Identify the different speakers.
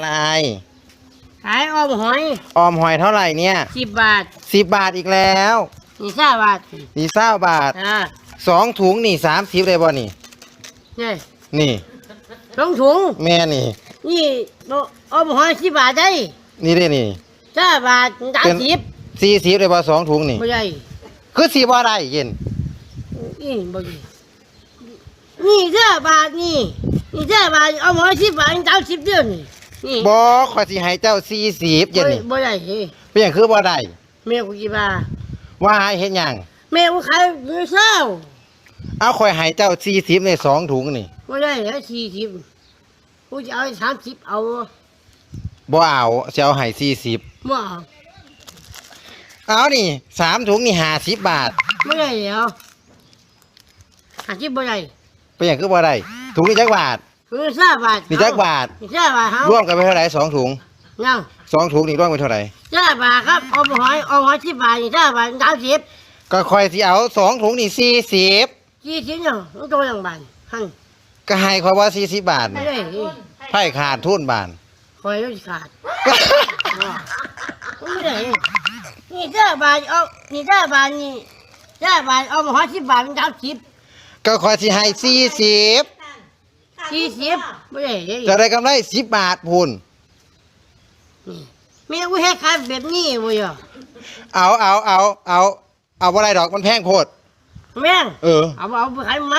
Speaker 1: อะไร
Speaker 2: ขายออมหอย
Speaker 1: ออมหอยเท่าไหร่เนี่ย
Speaker 2: สิบบาท
Speaker 1: สิบบาทอีกแล้ว
Speaker 2: นี่ห้าบาท
Speaker 1: นี่เศร้าบาท
Speaker 2: อ่า
Speaker 1: สองถุงนี่สามสิบเลยบ่นี่
Speaker 2: เนี่ย
Speaker 1: นี่
Speaker 2: สองถุง
Speaker 1: แม่นี่
Speaker 2: นี่ออมหอยสิบบาทได้
Speaker 1: นี่ได้นี่
Speaker 2: ห้าบาทสามสิบ
Speaker 1: สี่สิบเลยบ่สองถุงนี่
Speaker 2: ไม่ได้
Speaker 1: คือสี่บ่ได้เย็น
Speaker 2: นี่บ่ได้นี่ห้าบาทนี่นี่ห้าบาทออมหอยสิบบาทสามสิบเดียวนี่ นี่
Speaker 1: บ่ขอยสิให้เจ้าสี่สิบเย็นนี่
Speaker 2: บ่ได้เฮ้ย
Speaker 1: เป็นอย่างคือบ่ได้
Speaker 2: แม่กูกี่บาท
Speaker 1: ว่าให้เฮ็ดหยัง
Speaker 2: แม่กูขายเงินเศร้า
Speaker 1: เอาข่อยให้เจ้าสี่สิบในสองถุงนี่
Speaker 2: ไม่ได้แล้วสี่สิบกูจะเอาสามสิบเอา
Speaker 1: บ่เอาจะเอาให้สี่สิบ
Speaker 2: ไม่เอา
Speaker 1: เอานี่สามถุงนี่ห้าสิบบาท
Speaker 2: ไม่ได้แล้วหาสิบไม่ได้
Speaker 1: เป็นอย่างคือบ่ได้ถุงนี่จักบาท
Speaker 2: เงินห้าบาท
Speaker 1: นี่จักบาท
Speaker 2: นี่ห้าบาทเขา
Speaker 1: รวมกันไปเท่าไหร่สองถุง
Speaker 2: ยัง
Speaker 1: สองถุงนี่รวมกันเท่าไหร่
Speaker 2: ห้าบาทครับเอาหอยเอาหอยสิบบาทนี่ห้าบาทสามสิบ
Speaker 1: ก็ค่อยสิเอาสองถุงนี่สี่สิบ
Speaker 2: ยี่สิบยังต้องตัวยังบาทหัน
Speaker 1: ก็ให้เขาว่าสี่สิบบาท
Speaker 2: ไม่
Speaker 1: นี่
Speaker 2: ได้
Speaker 1: ไพ่ขาดทุนบาน
Speaker 2: คอยต้องขาดไม่ได้นี่ห้าบาทเอานี่ห้าบาทนี่ห้าบาทเอาหอยสิบบาทสามสิบ
Speaker 1: ก็ค่อยสิให้สี่สิบ
Speaker 2: ยี่สิบไม่ได้
Speaker 1: จะได้กำไรสิบบาทพูน
Speaker 2: แม่กูให้ขายแบบนี้เว้ย
Speaker 1: เอาเอาเอาเอาเอาอะไรดอกมันแพงโพด
Speaker 2: แม่ง
Speaker 1: เออ
Speaker 2: เอาเอาไปขายไหม